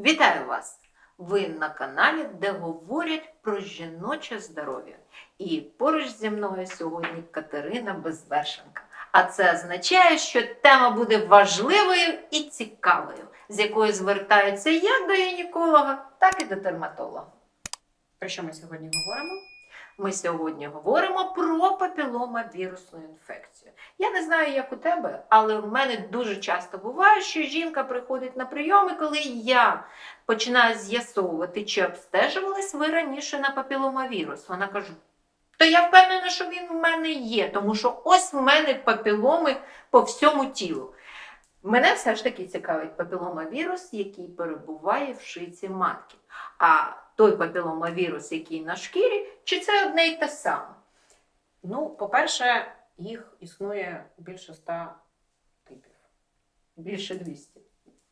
Вітаю вас! Ви на каналі, де говорять про жіноче здоров'я. І поруч зі мною сьогодні Катерина Безвершенка. А це означає, що тема буде важливою і цікавою, з якою звертаються як до гінеколога, так і до дерматолога. Про що ми сьогодні говоримо? Ми сьогодні говоримо про папіломавірусну інфекцію. Я не знаю, як у тебе, але в мене дуже часто буває, що жінка приходить на прийом, і коли я починаю з'ясовувати, чи обстежувались ви раніше на папіломавірус, вона каже: то я впевнена, що він в мене є, тому що ось в мене папіломи по всьому тілу. Мене все ж таки цікавить папіломавірус, який перебуває в шиці матки. А той папіломавірус, який на шкірі, чи це одне й те саме? Ну, по-перше, їх існує більше ста типів, Більше 200.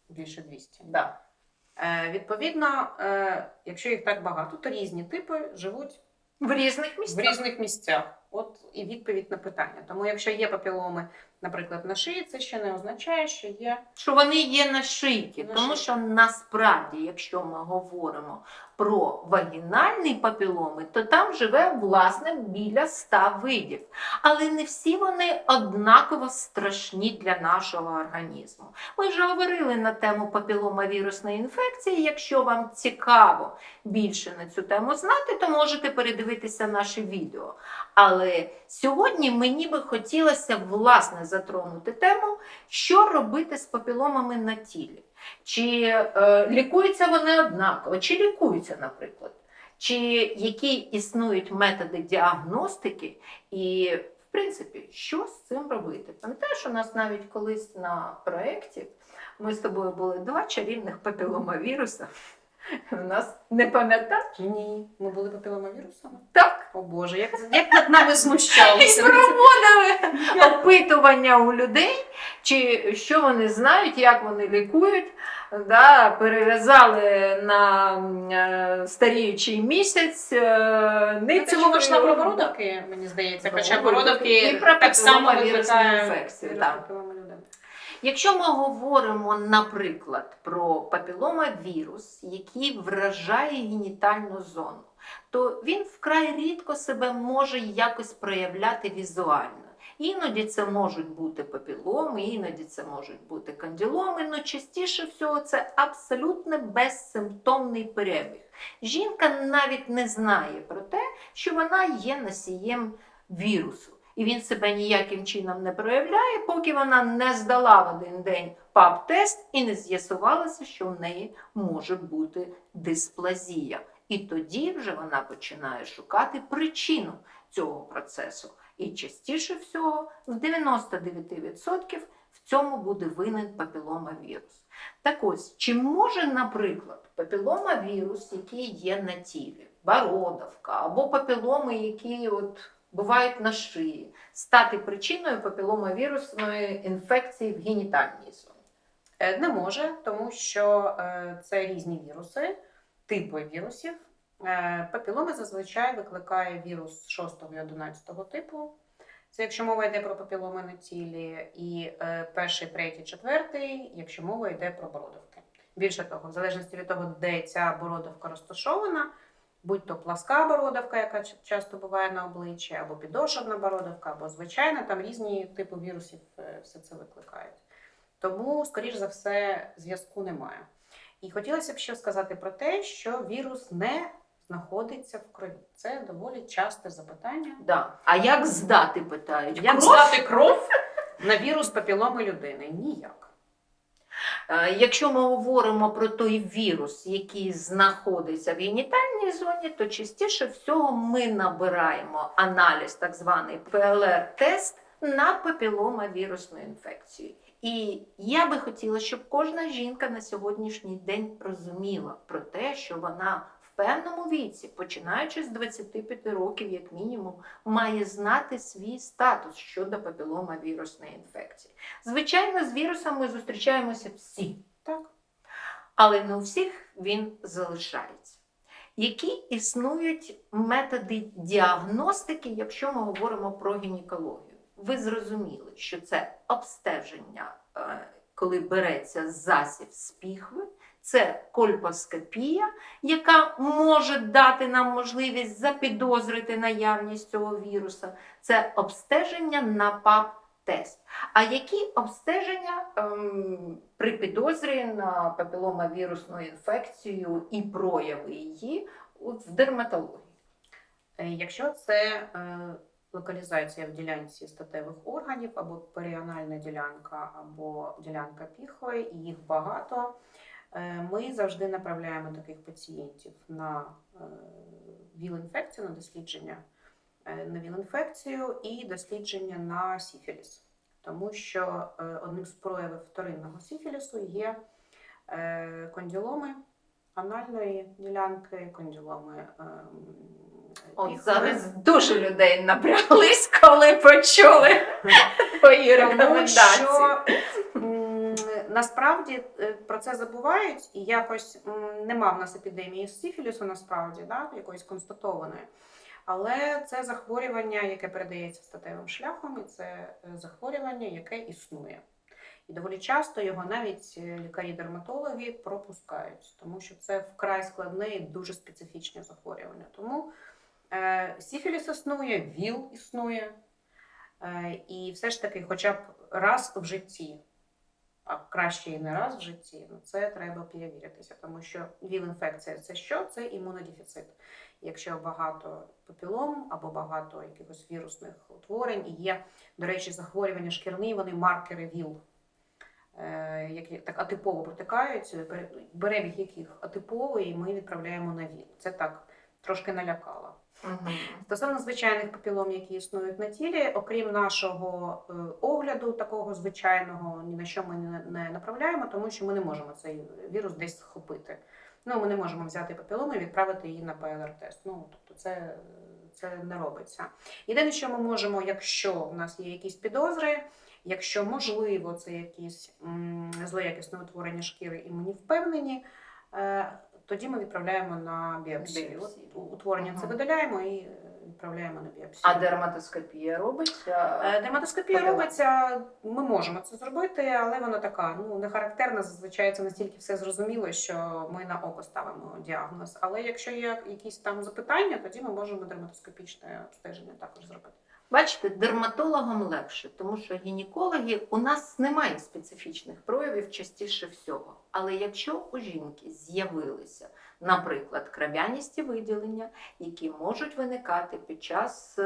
більше 200. Да. Е, відповідно, е, якщо їх так багато, то різні типи живуть В різних місцях. в різних місцях. От і відповідь на питання. Тому, якщо є папіломи, наприклад, на шиї, це ще не означає, що є Що вони є на шийці, На тому шийці. що насправді, якщо ми говоримо про вагінальні папіломи, то там живе власне біля ста видів. Але не всі вони однаково страшні для нашого організму. Ми вже говорили на тему папіломавірусної інфекції. Якщо вам цікаво більше на цю тему знати, то можете передивитися наше відео. Але сьогодні мені би хотілося власне затронути тему, що робити з папіломами на тілі. Чи е, лікуються вони однаково, чи лікуються, наприклад, чи які існують методи діагностики, і, в принципі, що з цим робити? Пам'ятаєш, у нас навіть колись на проєкті ми з тобою були два чарівних папіломавіруса. У нас не пам'ятаєш? ні. Ми були папіломавірусами? Так. О Боже, як, як над нами І знущалися. проводили опитування у людей, чи що вони знають, як вони лікують. Да, перев'язали на е, старіючий місяць. е, ниточкою. Це мова йшла про бородавки, мені здається. Хоча Бородавки і так само викликає інфекцію, так. Якщо ми говоримо, наприклад, про папіломавірус, який вражає генітальну зону, то він вкрай рідко себе може якось проявляти візуально. Іноді це можуть бути папіломи, іноді це можуть бути канділоми, але частіше всього це абсолютно безсимптомний перебіг. Жінка навіть не знає про те, що вона є носієм вірусу. І він себе ніяким чином не проявляє, поки вона не здала в один день ПАП-тест і не з'ясувалося, що в неї може бути дисплазія. І тоді вже вона починає шукати причину цього процесу. І частіше всього, в 99% в цьому буде винен папіломавірус. Так ось, чи може, наприклад, папіломавірус, який є на тілі, бородавка або папіломи, які от бувають на шиї, стати причиною папіломавірусної інфекції в генітальній зоні? Е, Не може, тому що е, це різні віруси, типи вірусів. Е, Папіломи зазвичай викликає вірус 6 і 11 типу. Це якщо мова йде про папіломи на тілі, і е, перший, третій, четвертий, якщо мова йде про бородавки. Більше того, в залежності від того, де ця бородавка розташована, будь то пласка бородавка, яка часто буває на обличчі, або підошовна бородавка, або звичайна, там різні типи вірусів е, все це викликають. Тому, скоріш за все, зв'язку немає. І хотілося б ще сказати про те, що вірус не знаходиться в крові. Це доволі часте запитання. Да. А як здати, питають? Як Кров? здати кров на вірус папіломи людини? Ніяк. Е, Якщо ми говоримо про той вірус, який знаходиться в генітальній зоні, то частіше всього ми набираємо аналіз, так званий ПЛР-тест на папіломавірусну інфекцію. І я би хотіла, щоб кожна жінка на сьогоднішній день розуміла про те, що вона в певному віці, починаючи з 25 років, як мінімум, має знати свій статус щодо папіломавірусної інфекції. Звичайно, з вірусом ми зустрічаємося всі, Так. але не у всіх він залишається. Які існують методи діагностики, якщо ми говоримо про гінекологію? Ви зрозуміли, що це обстеження, е, коли береться засіб з піхви, Це кольпоскопія, яка може дати нам можливість запідозрити наявність цього віруса. Це обстеження на ПАП-тест. А які обстеження ем, при підозрі на папіломавірусну інфекцію і прояви її в дерматології? Е, Якщо це е, локалізація в ділянці статевих органів, або періанальна ділянка, або ділянка піхви, і їх багато, е, ми завжди направляємо таких пацієнтів на е, ВІЛ-інфекцію, на дослідження на ВІЛ-інфекцію і дослідження на сіфіліс. Тому що е, одним з проявів вторинного сіфілісу є е, кондиломи анальної ділянки, кондиломи. ем, От зараз дуже людей напряглись, коли почули твої Тому що насправді е, про це забувають, і якось нема в нас епідемії сифілісу, насправді, да, якоїсь констатованої. Але це захворювання, яке передається статевим шляхом, і це е, захворювання, яке існує. І доволі часто його навіть е, лікарі-дерматологи пропускають, тому що це вкрай складне і дуже специфічне захворювання. Тому е, сифіліс існує, ВІЛ існує. Е, І все ж таки, хоча б раз в житті, а краще і не раз в житті, ну це треба перевіритися, тому що ВІЛ-інфекція це що? Це імунодефіцит. Якщо багато папілом або багато якихось вірусних утворень, і є, до речі, захворювання шкірні, вони маркери ВІЛ, е, які так атипово протикають, бере- беребіг яких атиповий, і ми відправляємо на ВІЛ. Це так трошки налякало. Мгм. Стосовно звичайних папілом, які існують на тілі, окрім нашого е, огляду, такого звичайного, ні на що ми не направляємо, тому що ми не можемо цей вірус десь схопити. Ну, ми не можемо взяти папілому і відправити її на ПЛР-тест. Ну, тобто це, це не робиться. Єдине, що ми можемо, якщо в нас є якісь підозри, якщо можливо це якісь злоякісне утворення шкіри, і ми не впевнені. е, Тоді ми відправляємо на біопсію. От Утворення це видаляємо і відправляємо на біопсію. А дерматоскопія робиться? Е, Дерматоскопія Подала. робиться, ми можемо це зробити, але вона така ну не характерна. Зазвичай це настільки все зрозуміло, що ми на око ставимо діагноз. Але якщо є якісь там запитання, тоді ми можемо дерматоскопічне обстеження також зробити. Бачите, дерматологам легше, тому що гінекологи у нас немає специфічних проявів частіше всього. Але якщо у жінки з'явилися, наприклад, кров'яністі виділення, які можуть виникати під час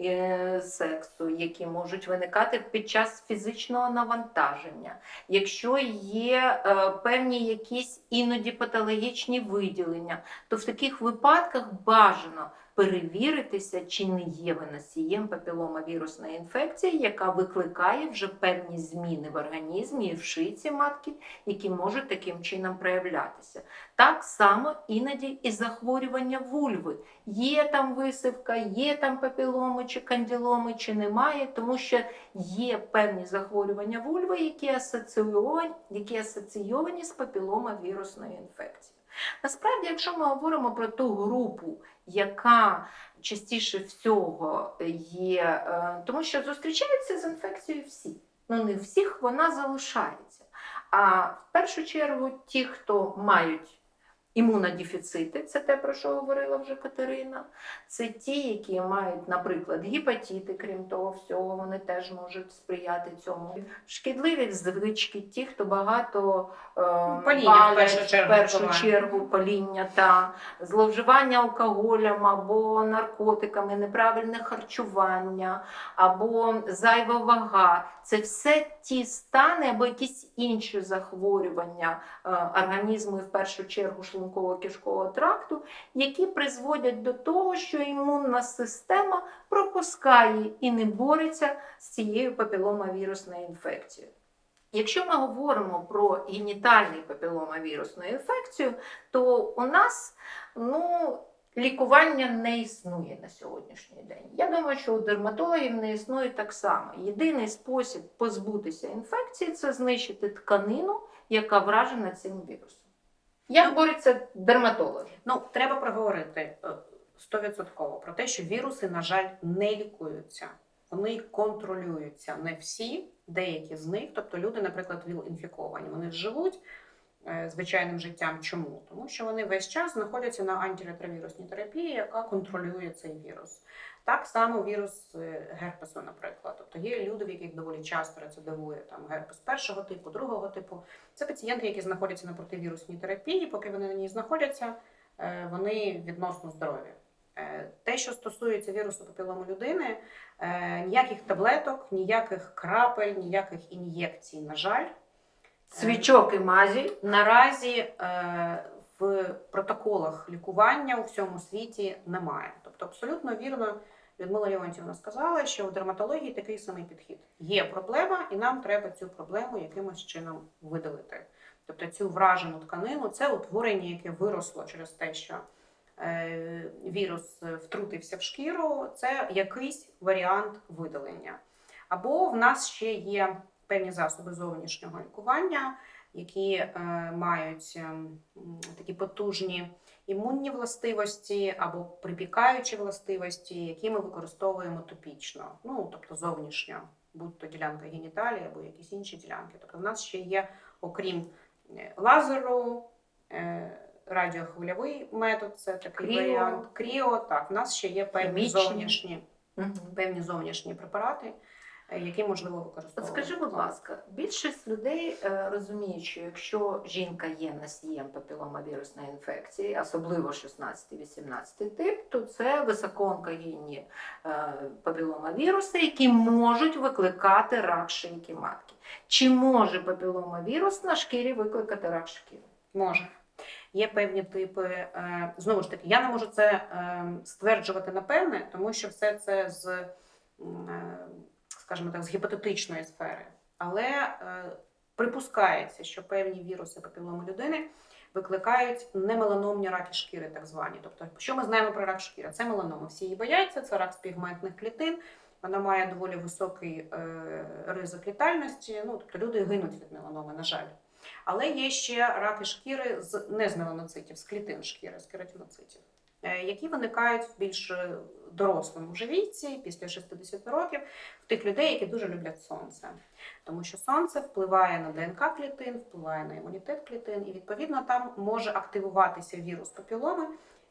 е, сексу, які можуть виникати під час фізичного навантаження, якщо є е, певні якісь іноді патологічні виділення, то в таких випадках бажано перевіритися, чи не є ви носієм папіломавірусної інфекції, яка викликає вже певні зміни в організмі і в шийці матки, які можуть таким чином проявлятися. Так само іноді і захворювання вульви. Є там висивка, є там папіломи чи кандиломи, чи немає, тому що є певні захворювання вульви, які асоційовані, які асоційовані з папіломавірусною інфекцією. Насправді, якщо ми говоримо про ту групу, яка частіше всього є, е, тому що зустрічаються з інфекцією всі. Ну не всіх вона залишається. А в першу чергу ті, хто мають імунодефіцити, це те, про що говорила вже Катерина. Це ті, які мають, наприклад, гепатити, крім того всього, вони теж можуть сприяти цьому. Шкідливі звички, ті, хто багато е, паління в палять, першу чергу в першу чергу паління та зловживання алкоголем або наркотиками, неправильне харчування, або зайва вага. Це все ті стани або якісь інші захворювання е, організму і в першу чергу шлунково-кишкового тракту, які призводять до того, що імунна система пропускає і не бореться з цією папіломавірусною інфекцією. Якщо ми говоримо про генітальний папіломавірусну інфекцію, то у нас ну, лікування не існує на сьогоднішній день. Я думаю, що у дерматологів не існує так само. Єдиний спосіб позбутися інфекції це знищити тканину, яка вражена цим вірусом. Як борються дерматологи? Ну, треба проговорити е, стовідсотково про те, що віруси, на жаль, не лікуються. Вони контролюються не всі, деякі з них, тобто люди, наприклад, ВІЛ-інфіковані, вони живуть звичайним життям. Чому? Тому що вони весь час знаходяться на антиретровірусній терапії, яка контролює цей вірус. Так само вірус е, герпесу, наприклад. Тобто є люди, в яких доволі часто рецидивує там герпес першого типу, другого типу. Це пацієнти, які знаходяться на противірусній терапії. Поки вони на ній знаходяться, е, вони відносно здорові. Е, Те, що стосується вірусу папілому людини, е, ніяких таблеток, ніяких крапель, ніяких ін'єкцій, на жаль, Свічок і мазі. наразі е, в протоколах лікування у всьому світі немає. Тобто, абсолютно вірно Людмила Леонтівна сказала, що в дерматології такий самий підхід. Є проблема, і нам треба цю проблему якимось чином видалити. Тобто цю вражену тканину, це утворення, яке виросло через те, що е, вірус втрутився в шкіру, це якийсь варіант видалення. Або в нас ще є певні засоби зовнішнього лікування, які е, мають ем, такі потужні імунні властивості або припікаючі властивості, які ми використовуємо топічно, ну тобто зовнішньо, будь то ділянка геніталії або якісь інші ділянки. Тобто в нас ще є, окрім е, лазеру, е, радіохвильовий метод, це такий Кріо. варіант. Кріо, так, в нас ще є певні Хімічні. зовнішні, певні зовнішні препарати, які можливо використовувати. скажи, будь ласка, більшість людей е, розуміють, що якщо жінка є носієм папіломавірусної інфекції, особливо 16-18 тип, то це високоонкогенні е, папіломавіруси, які можуть викликати рак шийки матки. Чи може папіломавірус на шкірі викликати рак шкіри? Може. Є певні типи. е, Знову ж таки, я не можу це е, стверджувати напевне, тому що все це з, скажімо так, з гіпотетичної сфери. Але е, припускається, що певні віруси папіломи людини викликають немеланомні раки шкіри, так звані. Тобто, що ми знаємо про рак шкіри? Це меланома. Всі її бояться, це рак з пігментних клітин. Вона має доволі високий е, ризик літальності. Ну, тобто люди гинуть від меланоми, на жаль. Але є ще раки шкіри з не з меланоцитів, з клітин шкіри, з кератиноцитів, е, які виникають в більш дорослому вже віці, після 60 років, в тих людей, які дуже люблять сонце. Тому що сонце впливає на ДНК клітин, впливає на імунітет клітин, і відповідно там може активуватися вірус папіломи,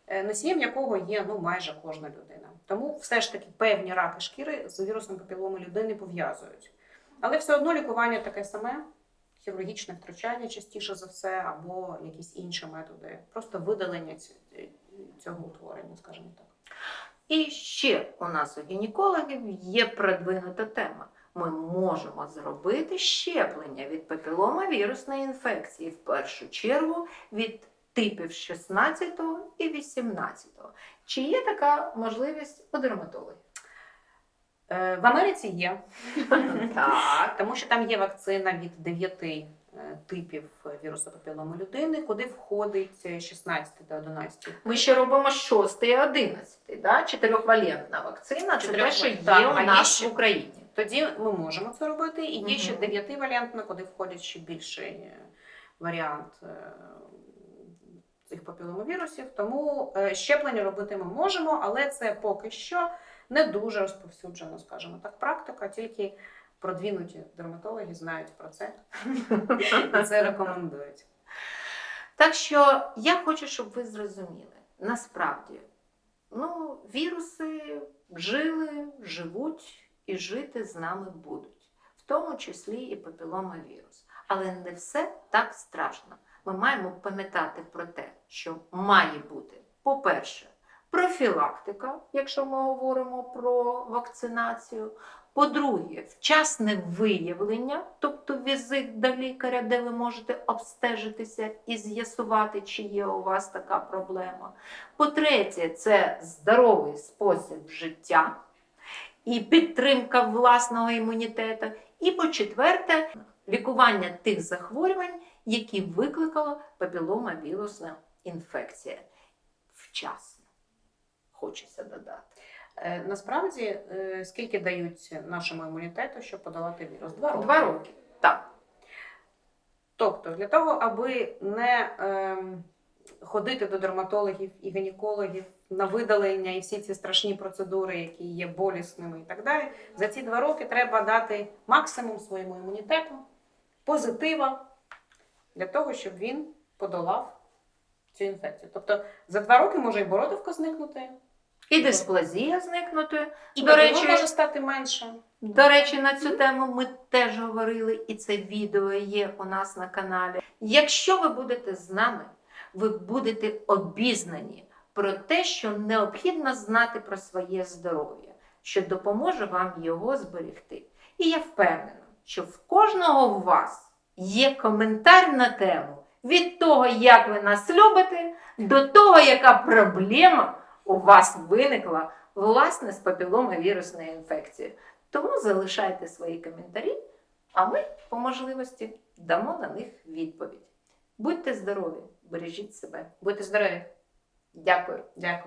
е, носієм якого є ну, майже кожна людина. Тому все ж таки певні раки шкіри з вірусом папіломи людини пов'язують. Але все одно лікування таке саме хірургічне втручання частіше за все, або якісь інші методи, просто видалення цього утворення, скажімо так. І ще у нас у гінекологів є продвинута тема. Ми можемо зробити щеплення від папіломавірусної інфекції, в першу чергу від типів 16 і 18. Чи є така можливість у дерматологів? Е, В Америці є, Так. тому що там є вакцина від 9 е, типів вірусу папіломи людини, куди входить е, 16 та 11. Ми ще робимо 6 і 11, да? чотирьохвалентна вакцина. Це те, що є Так, у нас ще- в Україні. Тоді ми можемо це робити. І є Мгм. ще 9-валентна, куди входить ще більший е, варіант е, цих папіломовірусів. Тому е, щеплення робити ми можемо, але це поки що не дуже розповсюджено, скажімо так, практика, тільки продвинуті дерматологи знають про це і це рекомендують. Так що я хочу, щоб ви зрозуміли, насправді, ну, віруси жили, живуть і жити з нами будуть, в тому числі і папіломавірус. Але не все так страшно. Ми маємо пам'ятати про те, що має бути, по-перше, профілактика, якщо ми говоримо про вакцинацію. По-друге, вчасне виявлення, тобто візит до лікаря, де ви можете обстежитися і з'ясувати, чи є у вас така проблема. По-третє, це здоровий спосіб життя і підтримка власного імунітету. І по-четверте, лікування тих захворювань, які викликала папіломавірусна інфекція. Вчасно, хочеться додати. Е, Насправді, е, скільки дають нашому імунітету, щоб подолати вірус? Два роки. Два роки. Так. Тобто, для того, аби не ем, ходити до дерматологів і гінекологів на видалення і всі ці страшні процедури, які є болісними і так далі, за ці два роки треба дати максимум своєму імунітету, позитива для того, щоб він подолав цю інфекцію. Тобто за два роки може і бородавка зникнути, І дисплазія зникнути. і До речі- може стати менше. До речі, на цю тему ми теж говорили, і це відео є у нас на каналі. Якщо ви будете з нами, ви будете обізнані про те, що необхідно знати про своє здоров'я, що допоможе вам його зберегти. І я впевнена, що в кожного з вас є коментар на тему від того, як ви нас любите, до того, яка проблема у вас виникла власне з папіломовірусною інфекції. Тому залишайте свої коментарі, а ми по можливості дамо на них відповідь. Будьте здорові, бережіть себе. Будьте здорові. Дякую. Дякую.